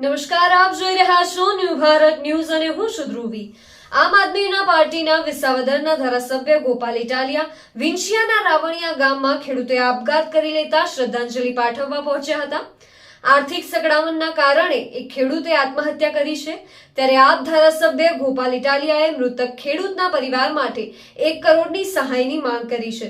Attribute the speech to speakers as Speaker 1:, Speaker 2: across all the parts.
Speaker 1: નમસ્કાર, આપ જોઈ રહ્યા છો ન્યૂ ભારત ન્યૂઝ અને હું છું ધ્રુવી. આમ આદમીના પાર્ટીના વિસાવદરના ધારાસભ્ય ગોપાલ ઇટાલિયા વિંછિયાના રાવણિયા ગામમાં ખેડૂતે આપઘાત કરી લેતા શ્રદ્ધાંજલિ પાઠવવા પહોંચ્યા હતા. આર્થિક સગડામણના કારણે એક ખેડૂતે આત્મહત્યા કરી છે. ત્યારે આપ ધારાસભ્ય ગોપાલ ઇટાલિયાએ મૃતક ખેડૂતના પરિવાર માટે એક કરોડની સહાયની માંગ કરી છે.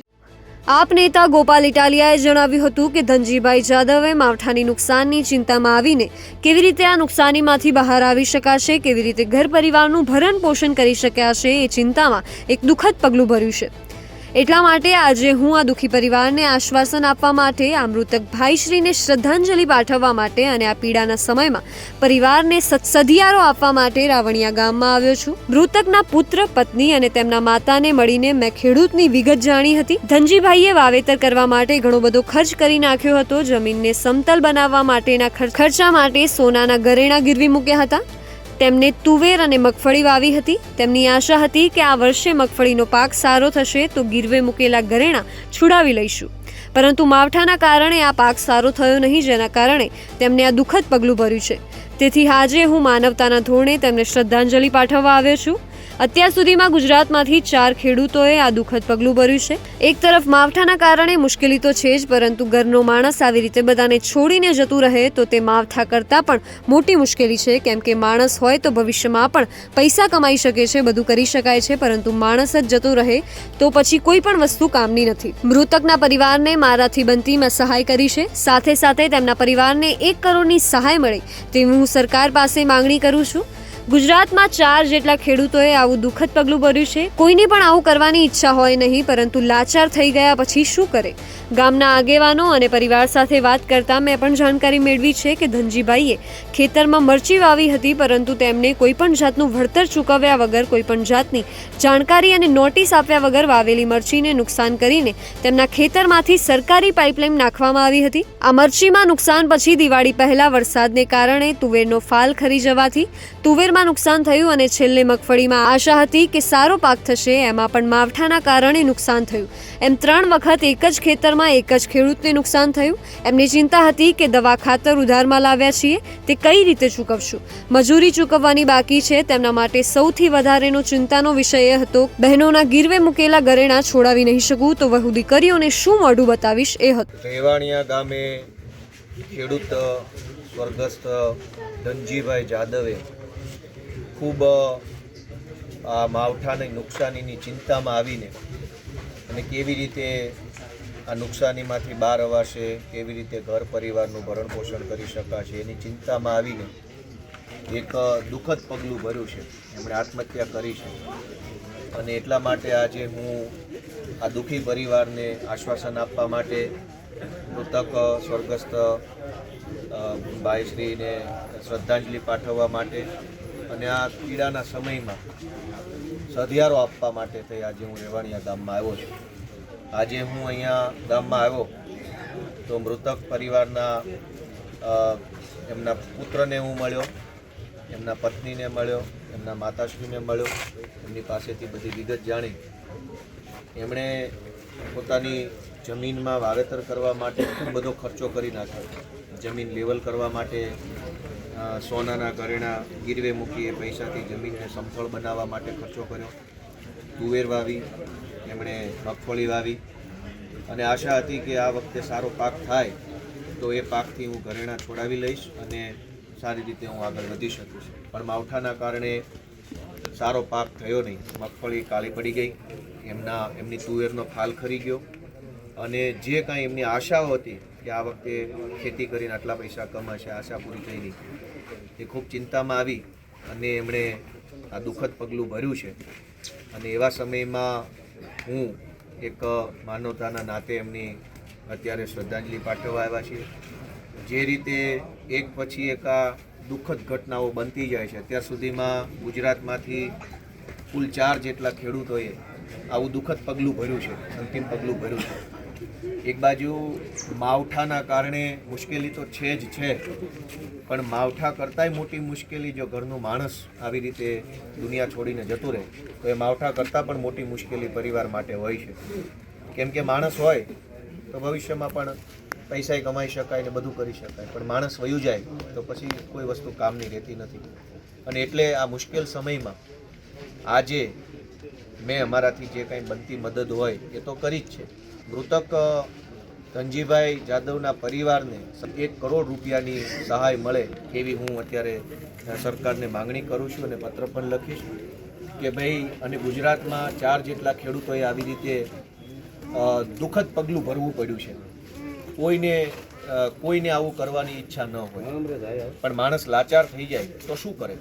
Speaker 1: આપ નેતા ગોપાલ ઇટાલિયાએ જણાવ્યું હતું કે ધનજીભાઈ જાદવે માવઠાની નુકસાનની ચિંતામાં આવીને કેવી રીતે આ નુકસાનીમાંથી બહાર આવી શકાશે, કેવી રીતે ઘર પરિવારનું ભરણ પોષણ કરી શક્યા છે એ ચિંતામાં એક દુઃખદ પગલું ભર્યું છે. એટલા માટે આજે હું આ દુઃખી પરિવારને આશ્વાસન આપવા માટે, આ મૃતક ભાઈશ્રીને શ્રદ્ધાંજલિ પાઠવવા માટે અને આ પીડાના સમયમાં પરિવારને સત્સધિયારો આપવા માટે રાવણિયા ગામમાં આવ્યો છું. મૃતકના પુત્ર, પત્ની અને તેમના માતાને મળીને મેં ખેડૂતની વિગત જાણી હતી. ધનજીભાઈએ વાવેતર કરવા માટે ઘણો બધો ખર્ચ કરી નાખ્યો હતો. જમીનને સમતલ બનાવવા માટેના ખર્ચા માટે સોનાના ઘરેણા ગીરવી મૂક્યા હતા. તેમને તુવેર અને મગફળી વાવી હતી. તેમની આશા હતી કે આ વર્ષે મગફળીનો પાક સારો થશે તો ગીરવે મૂકેલા ઘરેણા છુડાવી લઈશું. પરંતુ માવઠાના કારણે આ પાક સારો થયો નહીં, જેના કારણે તેમને આ દુઃખદ પગલું ભર્યું છે. તેથી આજે હું માનવતાના ધોરણે તેમને શ્રદ્ધાંજલિ પાઠવવા આવ્યો છું. અત્યાર સુધીમાં ગુજરાતમાંથી ચાર ખેડૂતોએ આ દુઃખદ પગલું ભર્યું છે. એક તરફ માવઠાના કારણે મુશ્કેલી તો છે જ, પરંતુ ઘરનો માણસ આવી રીતે બધાને છોડીને જતું રહે તો તે માવઠા કરતાં પણ મોટી મુશ્કેલી છે. કેમ કે માણસ હોય તો ભવિષ્યમાં પણ પૈસા કમાઈ શકે છે, બધું કરી શકાય છે, પરંતુ માણસ જ જતો રહે તો પછી કોઈ પણ વસ્તુ કામની નથી. મૃતકના પરિવારને મારાથી બનતી મેં સહાય કરી છે. સાથે સાથે તેમના પરિવારને એક કરોડની સહાય મળે. તેવી હું સરકાર પાસે માંગણી કરું છું. ગુજરાતમાં ચાર જેટલા ખેડૂતોએ આવું દુઃખદ પગલું ભર્યું છે. કોઈને પણ આવું કરવાની ઈચ્છા હોય નહીં, પરંતુ લાચાર થઈ ગયા પછી શું કરે? ગામના આગેવાનો અને પરિવાર સાથે વાત કરતા મેં પણ જાણકારી મેળવી છે કે ધનજીભાઈએ ખેતરમાં મરચી વાવી હતી, પરંતુ તેમને કોઈ પણ જાતનું વળતર ચૂકવ્યા વગર, કોઈ પણ જાતની જાણકારી અને નોટિસ આપ્યા વગર વાવેલી મરચીને નુકસાન કરીને તેમના ખેતરમાંથી સરકારી પાઇપલાઇન નાખવામાં આવી હતી. આ મરચીમાં નુકસાન પછી દિવાળી પહેલા વરસાદને કારણે તુવેરનો ફાલ ખરી જવાથી તુવેરમાં નુકસાન થયું અને છેલ્લે મગફળીમાં આશા હતી કે સારો પાક થશે, એમાં પણ માવઠાના કારણે નુકસાન થયું. એમ ત્રણ વખત એક જ ખેતરમાં એક જ ખેડૂતને નુકસાન થયું. એમની ચિંતા હતી કે દવા ખાતર ઉધારમાં લાવ્યા છીએ, તે કઈ રીતે ચૂકવશું? મજૂરી ચૂકવવાની બાકી છે, તેમના માટે સૌથી વધારેનો ચિંતાનો વિષય એ હતો. બહેનોના ગીરવે મૂકેલા ઘરેણા છોડાવી નહીં શકું, તો વહુ દીકરીઓને શું મોઢું બતાવીશ, એ હતું.
Speaker 2: રેવાણિયા ગામે ખેડૂત, સ્વર્ગસ્થ ધનજીભાઈ જાદવે ખૂબ આ માવઠાની નુકસાનીની ચિંતામાં આવીને અને કેવી રીતે આ નુકસાનીમાંથી બહાર અવાશે, કેવી રીતે ઘર પરિવારનું ભરણ પોષણ કરી શકાશે એની ચિંતામાં આવીને એક દુઃખદ પગલું ભર્યું છે. એમણે આત્મહત્યા કરી છે. અને એટલા માટે આજે હું આ દુઃખી પરિવારને આશ્વાસન આપવા માટે મૃતક, સ્વર્ગસ્થ ભાઈશ્રીને શ્રદ્ધાંજલિ પાઠવવા માટે અને આ પીડાના સમયમાં સધિયારો આપવા માટે થઈ આજે હું રેવાણિયા ગામમાં આવ્યો છું. આજે હું અહીંયા ગામમાં આવ્યો તો મૃતક પરિવારના એમના પુત્રને હું મળ્યો, એમના પત્નીને મળ્યો, એમના માતાશ્રીને મળ્યો, એમની પાસેથી બધી વિગત જાણી. એમણે પોતાની જમીનમાં વાવેતર કરવા માટે ખૂબ બધો ખર્ચો કરી નાખ્યો. જમીન લેવલ કરવા માટે સોનાના ઘરેણા ગીરવે મૂકી એ પૈસાથી જમીનને સમફળ બનાવવા માટે ખર્ચો કર્યો. તુવેર વાવી, એમણે મગફળી વાવી. અને આશા હતી કે આ વખતે સારો પાક થાય, તો એ પાકથી હું ઘરેણા છોડાવી લઈશ અને સારી રીતે હું આગળ વધી શકીશ પણ માવઠાના કારણે સારો પાક થયો નહીં. મગફળી કાળી પડી ગઈ. એમના, એમની તુવેરનો ફાલ ખરી ગયો. અને જે કાંઈ એમની આશાઓ હતી કે આ વખતે ખેતી કરીને આટલા પૈસા કમાશે, આશા પૂરી થઈ નહીં. એ ખૂબ ચિંતામાં આવી અને એમણે આ દુઃખદ પગલું ભર્યું છે. અને એવા સમયમાં હું એક માનવતાના નાતે એમની અત્યારે શ્રદ્ધાંજલિ પાઠવવા આવ્યા છીએ. જે રીતે એક પછી એક આ દુઃખદ ઘટનાઓ બનતી જાય છે, અત્યાર સુધીમાં ગુજરાતમાંથી કુલ ચાર જેટલા ખેડૂતોએ આવું દુઃખદ પગલું ભર્યું છે, અંતિમ પગલું ભર્યું છે. એક બાજુ માવઠાના કારણે મુશ્કેલી તો છે જ છે, પણ માવઠા કરતાંય મોટી મુશ્કેલી જો ઘરનું માણસ આવી રીતે દુનિયા છોડીને જતું રહે, તો એ માવઠા કરતાં પણ મોટી મુશ્કેલી પરિવાર માટે હોય છે. કેમ કે માણસ હોય, તો ભવિષ્યમાં પણ પૈસાય કમાઈ શકાય ને બધું કરી શકાય, પણ માણસ વયું જાય, તો પછી કોઈ વસ્તુ કામની રહેતી નથી. અને એટલે આ મુશ્કેલ સમયમાં આજે મેં અમારાથી જે કાંઈ બનતી મદદ હોય, એ તો કરી જ છે. મૃતક ધનજીભાઈ જાદવના પરિવારને એક કરોડ રૂપિયાની સહાય મળે એવી હું અત્યારે સરકારને માંગણી કરું છું અને પત્ર પણ લખીશ કે ભાઈ, અને ગુજરાતમાં ચાર જેટલા ખેડૂતોએ આવી રીતે દુઃખદ પગલું ભરવું પડ્યું છે. કોઈને કોઈને આવું કરવાની ઈચ્છા ન હોય. પણ માણસ લાચાર થઈ જાય તો શું કરે?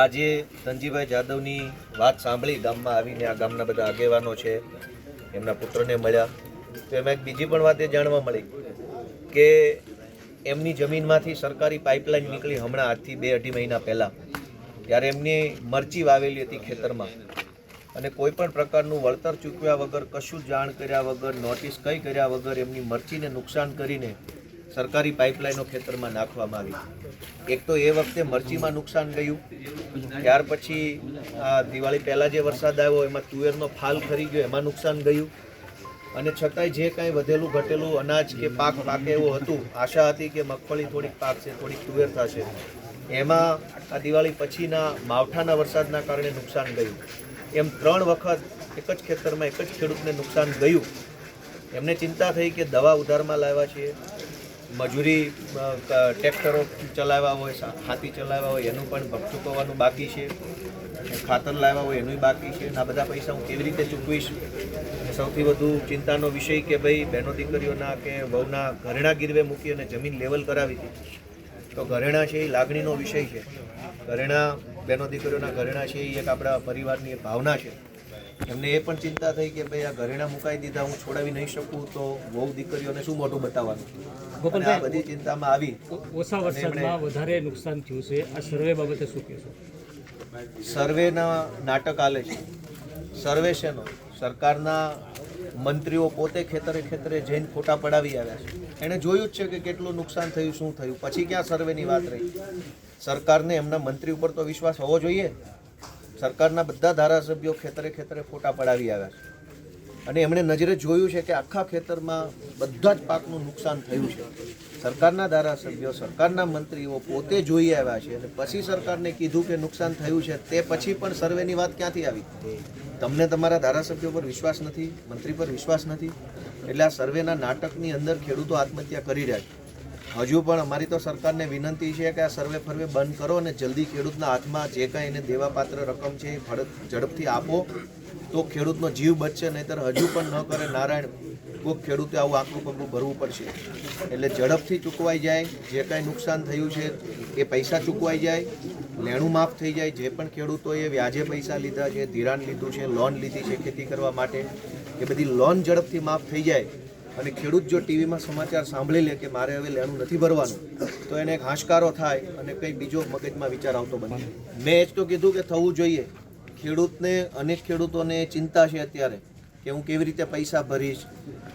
Speaker 2: આજે ધનજીભાઈ જાદવની વાત સાંભળી ગામમાં આવીને આ ગામના બધા આગેવાનો છે એમના પુત્રને મળ્યા. તો એમાં એક બીજી પણ વાત એ જાણવા મળી કે એમની જમીનમાંથી સરકારી પાઇપલાઇન નીકળી હમણાં આજથી બે અઢી મહિના પહેલાં. ત્યારે એમની મરચી વાવેલી હતી ખેતરમાં. અને કોઈ પણ પ્રકારનું વળતર ચૂકવ્યા વગર, કશું જાણ કર્યા વગર, નોટિસ કંઈ કર્યા વગર એમની મરચીને નુકસાન કરીને સરકારી પાઇપલાઇનો ખેતરમાં નાખવામાં આવી એક તો એ વખતે મરચીમાં નુકસાન ગયું. ત્યાર પછી આ દિવાળી પહેલાં જે વરસાદ આવ્યો, એમાં તુવેરનો ફાલ ખરી ગયો, એમાં નુકસાન ગયું. અને છતાંય જે કાંઈ વધેલું ઘટેલું અનાજ કે પાક પાકે એવું હતું, આશા હતી કે મગફળી થોડીક પાકશે થોડીક તુવેર થશે. એમાં આ દિવાળી પછીના માવઠાના વરસાદના કારણે નુકસાન ગયું. એમ ત્રણ વખત એક જ ખેતરમાં એક જ ખેડૂતને નુકસાન ગયું. એમને ચિંતા થઈ કે દવા ઉધારમાં લાવ્યા છે મજૂરી ટ્રેક્ટરો ચલાવ્યા હોય હાથી ચલાવ્યા હોય, એનું પણ ચૂકવવાનું બાકી છે. ખાતર લાવ્યા હોય એનું બાકી છે. આ બધા પૈસા હું કેવી રીતે ચૂકવીશ? સૌથી વધુ ચિંતાનો વિષય કે ભાઈ, બહેનો દીકરીઓના કે વહુના ઘરેણા ગીરવે મૂકી અને જમીન લેવલ કરાવી હતી તો ઘરેણા છે એ લાગણીનો વિષય છે. ઘરેણા, બહેનો દીકરીઓના ઘરેણા છે એ એક આપણા પરિવારની ભાવના છે. એમને એ પણ ચિંતા થઈ કે ભાઈ આ ઘરેણા મુકાઈ દીધા હું છોડાવી નહીં શકું તો બહુ દીકરીઓને શું મોટું બતાવવાનું? ગોપાલભાઈ આ બધી ચિંતામાં આવી.
Speaker 3: ઓછા વરસાદમાં વધારે નુકસાન થયું છે. આ સર્વે બાબતે શું કહેશો?
Speaker 2: સર્વેના નાટક આલે છે. સર્વે શેનો સરકારના મંત્રીઓ પોતે ખેતરે ખેતરે જઈને ફોટા પડાવી આવ્યા છે. એણે જોયું જ છે કે કેટલું નુકસાન થયું શું થયું. પછી ક્યાં સર્વેની વાત રહી? સરકારને એમના મંત્રી ઉપર તો વિશ્વાસ હોવો જોઈએ. સરકારના બધા ધારાસભ્યો ખેતરે ખેતરે ફોટા પડાવી આવ્યા છે. અને એમણે નજરે જોયું છે કે આખા ખેતરમાં બધા જ પાકનું નુકસાન થયું છે. સરકારના ધારાસભ્યો, સરકારના મંત્રીઓ પોતે જોઈ આવ્યા છે અને પછી સરકારને કીધું કે નુકસાન થયું છે તે પછી પણ સર્વેની વાત ક્યાંથી આવી? તમને તમારા ધારાસભ્યો પર વિશ્વાસ નથી, મંત્રી પર વિશ્વાસ નથી? એટલે આ સર્વેના નાટકની અંદર ખેડૂતો આત્મહત્યા કરી રહ્યા છે. હજુ પણ અમારી તો સરકારને વિનંતી છે કે આ સર્વે ફર્વે બંધ કરો અને જલ્દી ખેડૂતના હાથમાં જે કાંઈ એને દેવાપાત્ર રકમ છે એ ઝડપથી આપો. તો ખેડૂતનો જીવ બચશે, નહીતર હજુ પણ ન કરે નારાયણ કોઈક ખેડૂતે આવું આકરું પગલું ભરવું પડશે. એટલે ઝડપથી ચૂકવાઈ જાય, જે કાંઈ નુકસાન થયું છે એ પૈસા ચૂકવાઈ જાય, લેણું માફ થઈ જાય. જે પણ ખેડૂતોએ વ્યાજે પૈસા લીધા છે, ધિરાણ લીધું છે, લોન લીધી છે ખેતી કરવા માટે, એ બધી લોન ઝડપથી માફ થઈ જાય. અને ખેડૂત જો ટીવીમાં સમાચાર સાંભળી લે કે મારે હવે લેણું નથી ભરવાનું, તો એને એક હાશકારો થાય અને કંઈક બીજો મગજમાં વિચાર આવતો બને. મેં એ જ તો કીધું કે થવું જોઈએ. ખેડૂતને, અનેક ખેડૂતોને ચિંતા છે અત્યારે કે હું કેવી રીતે પૈસા ભરીશ,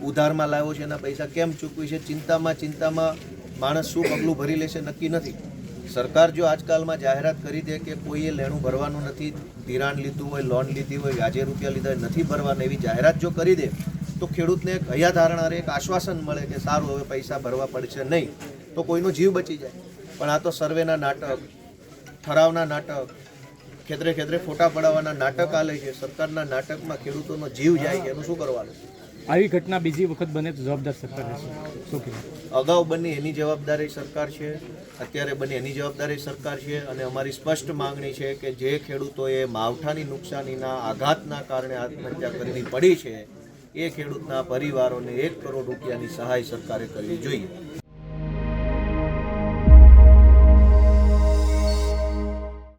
Speaker 2: ઉધારમાં લાવ્યો છે એના પૈસા કેમ ચૂકવી છે? ચિંતામાં ચિંતામાં માણસ શું પગલું ભરી લેશે નક્કી નથી. સરકાર જો આજકાલમાં જાહેરાત કરી દે કે કોઈએ લેણું ભરવાનું નથી, ધિરાણ લીધું હોય, લોન લીધી હોય વ્યાજે રૂપિયા લીધા નથી ભરવાના, એવી જાહેરાત જો કરી દે તો ખેડૂતને એક હૈયા ધારણા એક આશ્વાસન મળે કે સારું હવે પૈસા ભરવા પડશે નહીં. તો કોઈનો જીવ બચી જાય. પણ આ તો સર્વેના નાટક ઠરાવના નાટક ખેતરે ખેતરે ફોટા પડાવવાના નાટક આલે છે. સરકારના નાટકમાં ખેડૂતોનો જીવ જાય છે. એનું શું કરવાનું?
Speaker 3: આવી ઘટના બીજી વખત બને તો જવાબદાર સરકાર રહેશે. શું
Speaker 2: અગાઉ બની એની જવાબદારી સરકાર છે. અત્યારે બની એની જવાબદારી સરકાર છે. અને અમારી સ્પષ્ટ માંગણી છે કે જે ખેડૂતોએ માવઠાની નુકસાનીના આઘાતના કારણે આત્મહત્યા કરવી પડી છે એ ખેડૂતના પરિવારોને એક કરોડ રૂપિયાની સહાય સરકારે કરવી જોઈએ.